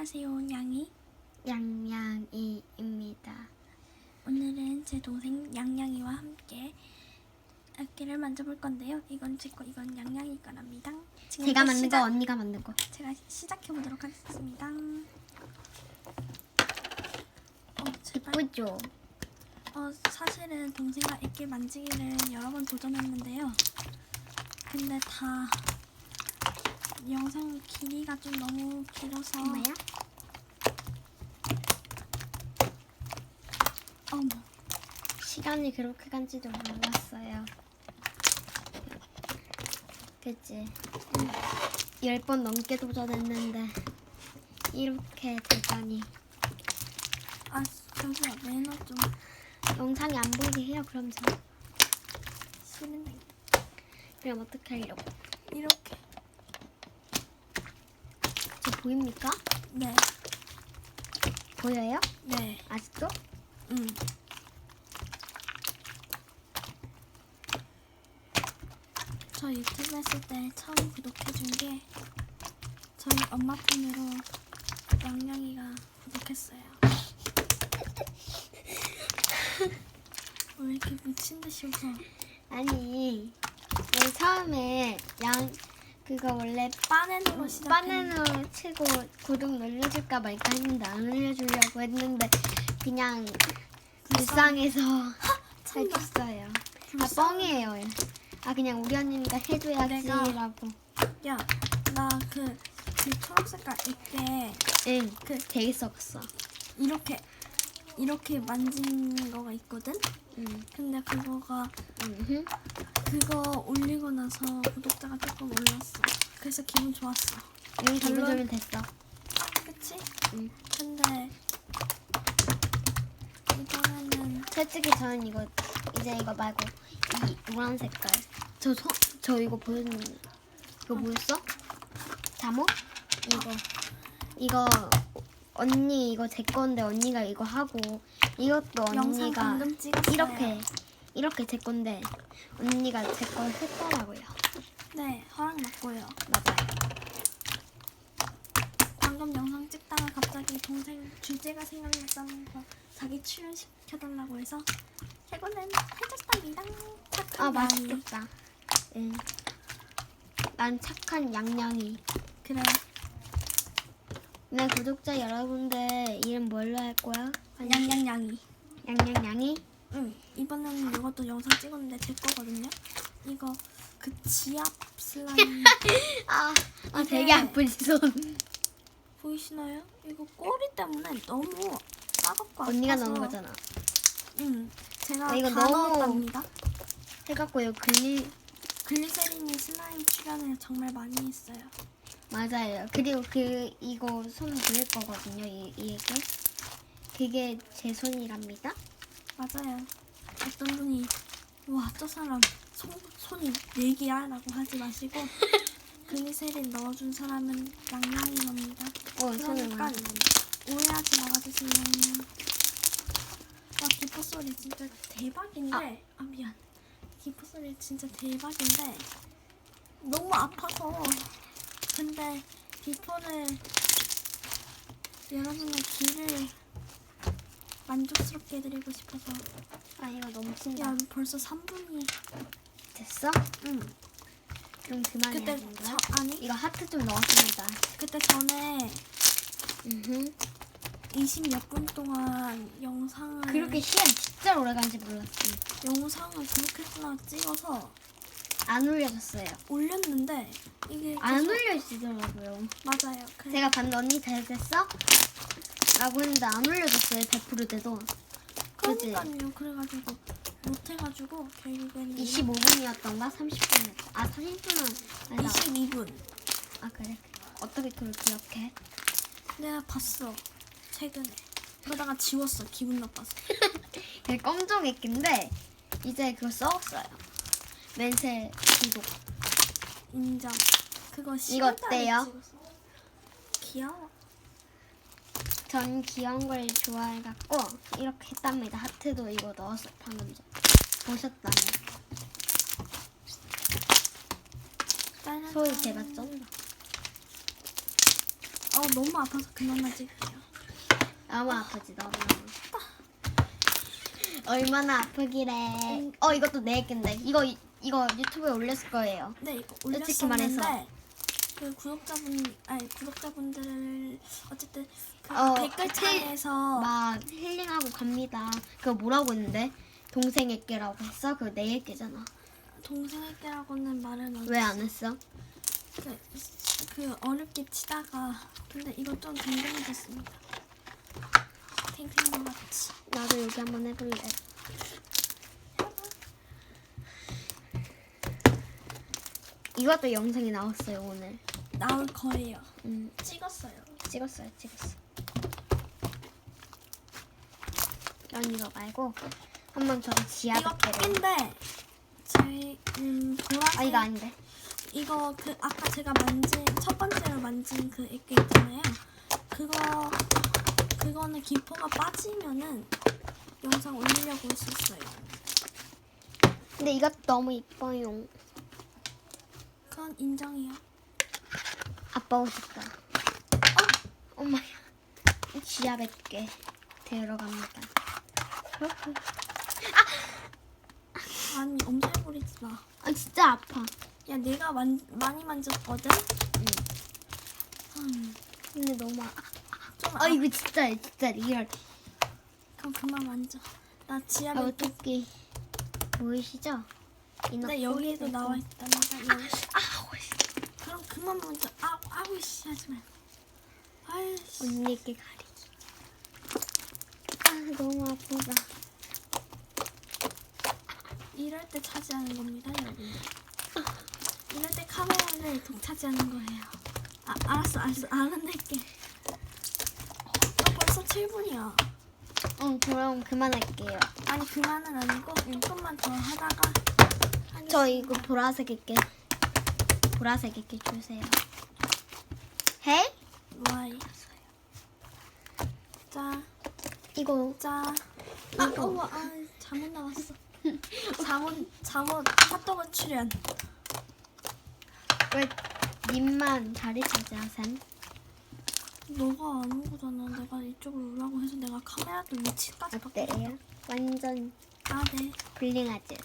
안녕하세요, 양이. 양양이입니다. 오늘은 제 동생 양양이와 함께 악기를 만져볼 건데요. 이건 제 거, 이건 양양이 거랍니다. 제가 만든 시작- 거 언니가 만든 거. 제가 시작해 보도록 하겠습니다. 어, 제발. 이쁘죠? 어, 사실은 동생과 액기 만지기를 여러 번 도전했는데요. 근데 다 영상 길이가 좀 너무 길어서 뭐야? 어머 시간이 그렇게 간지도 몰랐어요. 그치? 열 번 넘게 도전했는데 이렇게 되다니 아 저기요 매너 좀 영상이 안 보이게 해요. 그럼 저 싫은데 그럼 어떻게 하려고? 이렇게 저 보입니까? 네 보여요? 네. 아직도? 음. 저 유튜브 했을 때 처음 구독해준 게 저희 엄마 폰으로 양양이가 구독했어요. 왜 이렇게 미친 듯이 웃어? 아니 내 처음에 양 그거 원래 빠넨으로 시작했는데 바나나로 치고 구독 눌러줄까 말까 했는데 안 눌러주려고 했는데 그냥 불쌍해서 해줬어요. 아 뻥이에요. 아 그냥 우리 언니가 해줘야지라고. 야, 나 그 그 초록색깔 있게 응. 그 되게 썩었어. 이렇게 이렇게 만진 거가 있거든. 응. 근데 그거가 응. 그거 올리고 나서 구독자가 조금 올랐어. 그래서 기분 좋았어. 여기 별로- 좋으면 됐어. 그치? 응. 근데 이번에는 솔직히 저는 이거 이제 이거 말고 이 노란 색깔 저 소, 저 이거 보였는데 이거 뭐였어? 잠옷? 이거 이거 언니 이거 제 건데 언니가 이거 하고 이것도 영상 언니가 방금 찍었어요. 이렇게 이렇게 제 건데 언니가 제거 했더라고요. 네 허락 맞고요. 맞아요. 방금 영상 찍다가 갑자기 동생 주제가 생각났다는 거 자기 출연시켜달라고 해서 이거는 해줬답니다. 착한 아 양이. 맛있겠다. 응. 난 착한 양양이. 그래. 내 구독자 여러분들 이름 뭘로 할 거야? 양양양이. 양양양이? 응. 이번에는 이것도 영상 찍었는데 제 거거든요. 이거 그 지압 슬라임 아, 아 되게 아프지 손. 보이시나요? 이거 꼬리 때문에 너무 따갑고 언니가 아파서 넣은 거잖아. 응. 제가 아, 이거 다 너무- 넣었답니다. 해갖고 이거 글리 글리세린이 슬라임 출연을 정말 많이 했어요. 맞아요. 그리고 그 이거 손 그릴 거거든요. 이 이게 그게 제 손이랍니다. 맞아요. 어떤 분이 와 저 사람 손, 손이 네 개야 라고 하지 마시고 글리세린 넣어준 사람은 양양이 겁니다. 어 그러니까. 오해하지 말아주세요. 와 기포 소리 진짜 대박인데 아, 미안. 기포 소리 진짜 대박인데 너무 아파서 근데 기포를 여러분의 귀를 만족스럽게 해드리고 싶어서 아 이거 너무 친다. 야 벌써 3분이 됐어? 응 그럼 그만해야 그때 되는 저 거야? 아니 이거 하트 좀 넣었습니다. 그때 전에 음. 20몇 분 동안 영상을 그렇게 시간 진짜 오래 간지 몰랐어. 영상을 그렇게나 찍어서 안 올려졌어요. 올렸는데 이게 안 계속- 올려지더라고요. 맞아요. 그래, 제가 봤는데 언니 잘 됐어? 라고 했는데 안 올려줬어요. 100% 돼도. 그지? 그러니까요. 그래가지고 못해가지고 결국에는 25분이었던가? 30분이었다. 아 30분은 아니다. 22분. 아 그래? 어떻게 그걸 기억해? 내가 봤어 최근에. 그러다가 지웠어 기분 나빠서. 되게 껌종했긴데 이제 그거 써왔어요. 맨세 구독. 인정. 그거 이거 10월 달에 어때요? 찍었어. 귀여워. 전 귀여운 걸 좋아해갖고 이렇게 했답니다. 하트도 이거 넣었어 방금 전. 보셨다면. 소리 제가 쩐다. 어 너무 아파서 찍을게요. 너무 아프지 너무. 얼마나 아프기래. 어 이것도 내 낀데. 이거 이거 유튜브에 올렸을 거예요. 네 이거 솔직히 올렸었는데 말해서. 그 구독자분 아니 구독자분들 어쨌든 그 어, 댓글창에서 막 힐링하고 갑니다. 그거 뭐라고 했는데? 동생에게라고 했어? 그거 내에게잖아. 동생에게라고는 말은 안왜 안 했어? 그, 그 어렵게 치다가 근데 이거 좀 댕댕해졌습니다. 탱탱한 같이. 나도 여기 한번 해볼래. 이것도 영상이 나왔어요 오늘. 나올 거예요. 음, 찍었어요. 찍었어요, 찍었어. 난 이거 말고 한번 저기 지하 이거 밖에를. 팩인데 제 음, 보라색 아 이거 아닌데. 이거 그 아까 제가 만진 첫 번째로 만진 그 액게 있잖아요. 그거 그거는 기포가 빠지면은 영상 올리려고 했었어요. 근데 이것도 너무 이뻐요. 그건 인정이요. 아빠 오셨다. 엄마야. 지하 밖에 들어갑니다. 아니 엄살 부리지 마. 아 진짜 아파. 야 내가 만, 많이 만졌거든. 음, 근데 너무 아. 좀아 이거 진짜 진짜 리얼. 그럼 그만 만져. 나 지하 아몇 어떻게 보이시죠? 이너 근데 여기에도 나와 있고. 있답니다. 여기. 아우 씨. 그럼 그만 만져. 아우 아우 씨 하지 마. 아이씨. 언니께. 아 너무 아프다. 이럴 때 차지하는 겁니다, 여러분. 이럴 때 카메라를 독 차지하는 거예요. 아, 알았어, 알았어. 안 혼낼게. 어, 벌써 7분이야. 응 그럼 그만할게요. 아니, 그만은 아니고 조금만 더 하다가 저 이거 보라색 있게 보라색 있게 주세요. 해? 와이. 자, 이거 자. 아, 이거. 어머, 아, 잠옷 나왔어. 잠옷, 잠옷, 핫도그 출연. 왜 님만 자리 차지하셈? 너가 안 오잖아. 내가 이쪽으로 오라고 해서 내가 카메라도 위치까지. 어때요? 완전 아, 네. 블링하지?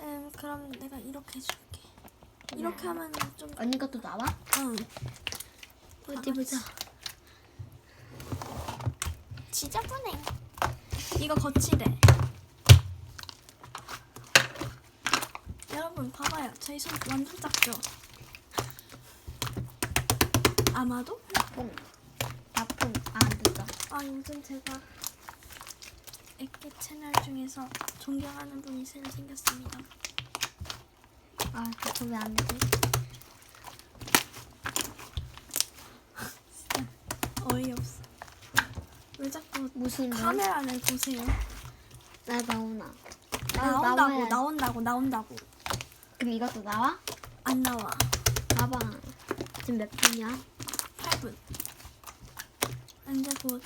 음, 그럼 내가 이렇게 해줄게. 이렇게 하면 좀, 언니 것도 나와? 응. 어디 보자. 지저분해. 이거 거치대. 여러분 봐봐요. 저희 손 완전 작죠? 아마도? 뽕. 나뽕. 아안 됐다. 아 요즘 제가 액기 채널 중에서 존경하는 분이 새로 생겼습니다. 아 그거 왜안 되지? 어이없어. 왜 무슨 말? 카메라를 보세요? 나 나오나? 나 나온다고. 나온다고 나온다고 그럼 이것도 나와? 안 나와. 봐봐. 지금 몇 분이야? 8분. 이제 곧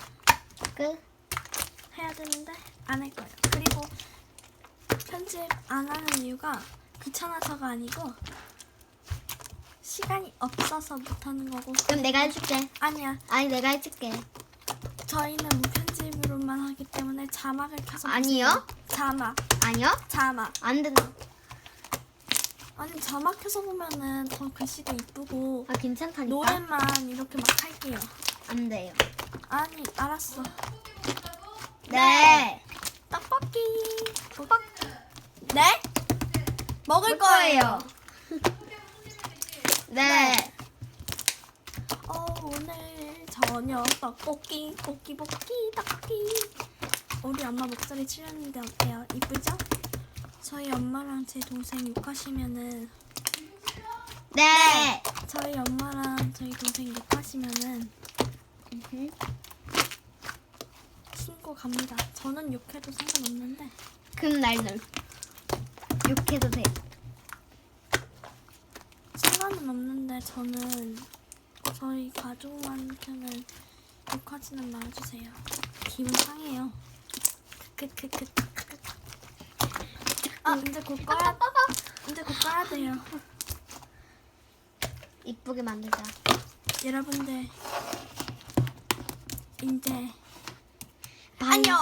끝. 해야 되는데 안 할 거예요. 그리고 편집 안 하는 이유가 귀찮아서가 아니고 시간이 없어서 못 하는 거고. 그럼 내가 해줄게. 아니야. 아니 내가 해줄게. 저희는 무편 집으로만 하기 때문에 자막을 켜서 아니요. 보세요. 자막. 아니요? 자막. 안 된다. 아니 자막 켜서 보면은 더 글씨도 이쁘고 아 괜찮다니까. 노래만 이렇게 막 할게요. 안 돼요. 아니 알았어. 네. 떡볶이. 떡볶이. 네? 먹을 거예요. 네. 어 오늘 저녁 떡볶이 볶기 볶기 떡볶이. 우리 엄마 목소리 출연인데 어때요? 이쁘죠? 저희 엄마랑 제 동생 욕하시면은 네. 저희 엄마랑 저희 동생 욕하시면은. 신고 갑니다. 저는 욕해도 상관없는데 그럼 날들 욕해도 돼. 상관은 없는데 저는 저희 가족만큼은 욕하지는 말아주세요. 기분 상해요. 크크크크. 아 이제 곧 꺼야 이제 곧 꺼야 돼요. 이쁘게 만들자. 여러분들 이제 안녕.